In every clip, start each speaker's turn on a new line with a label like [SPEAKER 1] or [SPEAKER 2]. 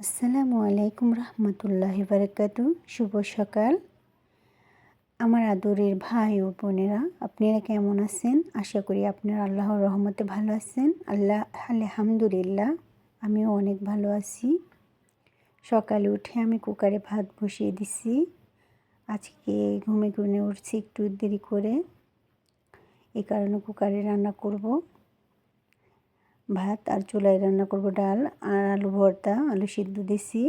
[SPEAKER 1] আসসালামু আলাইকুম রহমতুল্লাহ বারকাতু। শুভ সকাল। আমার আদরের ভাই ও বোনেরা, আপনারা কেমন আছেন? আশা করি আপনারা আল্লাহর রহমতে ভালো আছেন। আল্লাহ, আলহামদুলিল্লাহ, আমিও অনেক ভালো আছি। সকালে উঠে আমি কুকারে ভাত বসিয়ে দিছি। আজকে ঘুমে ঘুমে উঠছি একটু দেরি করে। এই কারণে কুকারে রান্না করব। ভাত আর চুলায় রান্না করব ডাল আর আলু ভর্তা, আলু সিদ্ধ দিছি।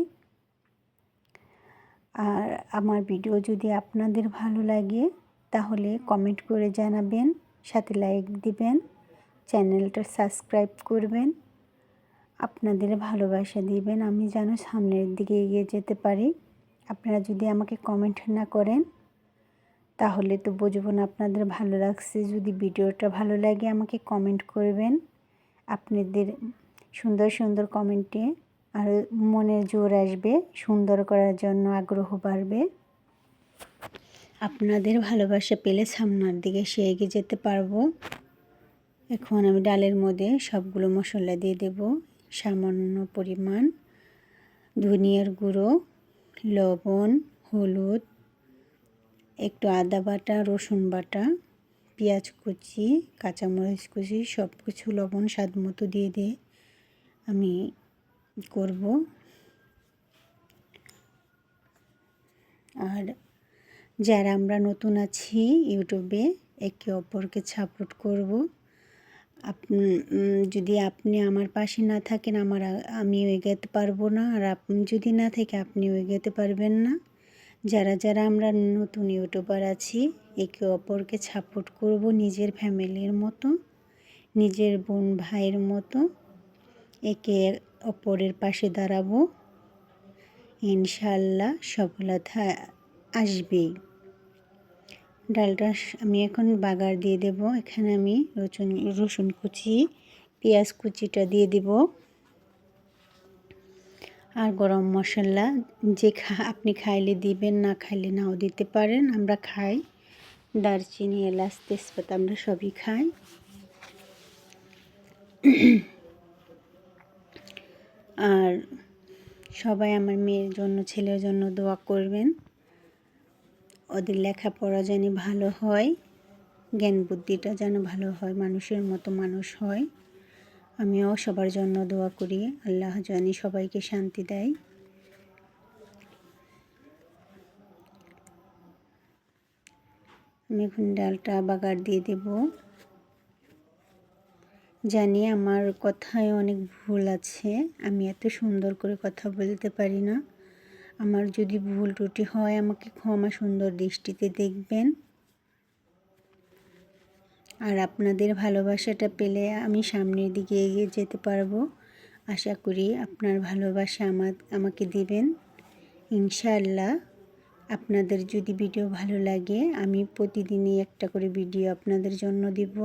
[SPEAKER 1] আর আমার ভিডিও যদি আপনাদের ভালো লাগে, তাহলে কমেন্ট করে জানাবেন, সাথে লাইক দিবেন, চ্যানেলটা সাবস্ক্রাইব করবেন। আপনাদের ভালোবাসা দিবেন, আমি যেন সামনের দিকে এগিয়ে যেতে পারি। আপনারা যদি আমাকে কমেন্ট না করেন, তাহলে তো বুঝব না আপনাদের ভালো লাগছে। যদি ভিডিওটা ভালো লাগে, আমাকে কমেন্ট করবেন। আপনাদের সুন্দর সুন্দর কমেন্টে আর মনে জোর আসবে, সুন্দর করার জন্য আগ্রহ বাড়বে। আপনাদের ভালোবাসা পেলে সামনের দিকে সে এগিয়ে যেতে পারব। এখন আমি ডালের মধ্যে সবগুলো মশলা দিয়ে দেব, সামান্য পরিমাণ ধনিয়ার গুঁড়ো, লবণ, হলুদ, একটু আদা বাটা, রসুন বাটা। পেঁয়াজ কুচি, কাঁচামরিচ কুচি সব কিছু লবণ স্বাদ মতো দিয়ে দিয়ে আমি করব। আর যারা আমরা নতুন আছি ইউটিউবে, একে অপরকে সাপোর্ট করব। যদি আপনি আমার পাশে না থাকেন, আমার আমি এগোতে পারব না। আর আপনি যদি না থাকে, আপনিও এগোতে পারবেন না। যারা যারা আমরা নতুন ইউটিউবার আছি একে অপরকে সাপোর্ট করব নিজের ফ্যামিলির মতো, নিজের বোন ভাইয়ের মতো, একে অপরের পাশে দাঁড়াবো। ইনশাল্লাহ সফলতা আসবেই। ডালটা আমি এখন বাগার দিয়ে দেব। এখানে আমি রসুন রসুন কুচি, পেঁয়াজ কুচিটা দিয়ে দেব। আর গরম মশলা যে খা আপনি খাইলে দিবেন, না খাইলে নাও দিতে পারেন, আমরা খাই। দারচিনি, এলাচ, তেজপাতা আমরা সবই খাই। আর সবাই আমার মেয়ের জন্য, ছেলের জন্য দোয়া করবেন। ওদের লেখাপড়া যেন ভালো হয়, জ্ঞান বুদ্ধিটা যেন ভালো হয়, মানুষের মতো মানুষ হয়। আমিও সবার জন্য দোয়া করি। আল্লাহ জানি সবাইকে শান্তি দেয়। আমি ডালটা বাগার দিয়ে দেব। জানি আমার কথায় অনেক ভুল আছে, আমি এত সুন্দর করে কথা বলতে পারি না। আমার যদি ভুল ত্রুটি হয়, আমাকে ক্ষমা সুন্দর দৃষ্টিতে দেখবেন। আর আপনাদের ভালোবাসাটা পেলে আমি সামনের দিকে এগিয়ে যেতে পারব। আশা করি আপনার ভালোবাসা আমার, আমাকে দিবেন। ইনশাআল্লাহ। আপনাদের যদি ভিডিও ভালো লাগে, আমি প্রতিদিনই একটা করে ভিডিও আপনাদের জন্য দিব।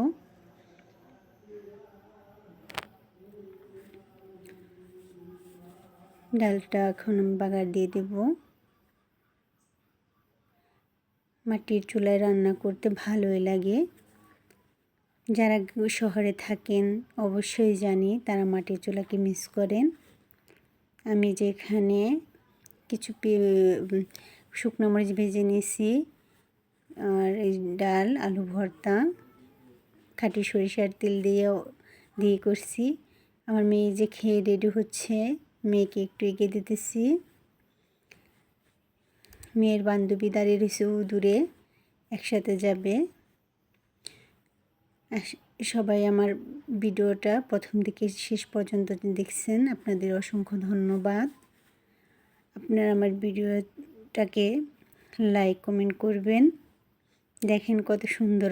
[SPEAKER 1] ডালটা এখন বাগার দিয়ে দেব। মাটির চুলায় রান্না করতে ভালোই লাগে। যারা শহরে থাকেন, অবশ্যই জানি তারা মাটির চুলাকে মিস করেন। আমি যেখানে কিছু শুকনো মরিচ ভেজে নিয়েছি। আর এই ডাল, আলু ভর্তা, খাঁটি সরিষার তেল দিয়ে দিয়ে করছি। আমার মেয়ে যে খেয়ে রেডি হচ্ছে, মেয়েকে একটু এগিয়ে দিতেছি। মেয়ের বান্ধবী দাঁড়িয়ে রয়েছে দূরে, একসাথে যাবে। সবাই আমার ভিডিওটা প্রথম থেকে শেষ পর্যন্ত দেখছেন, আপনাদের অসংখ্য ধন্যবাদ। আপনারা আমার ভিডিওটাকে লাইক কমেন্ট করবেন। দেখেন কত সুন্দর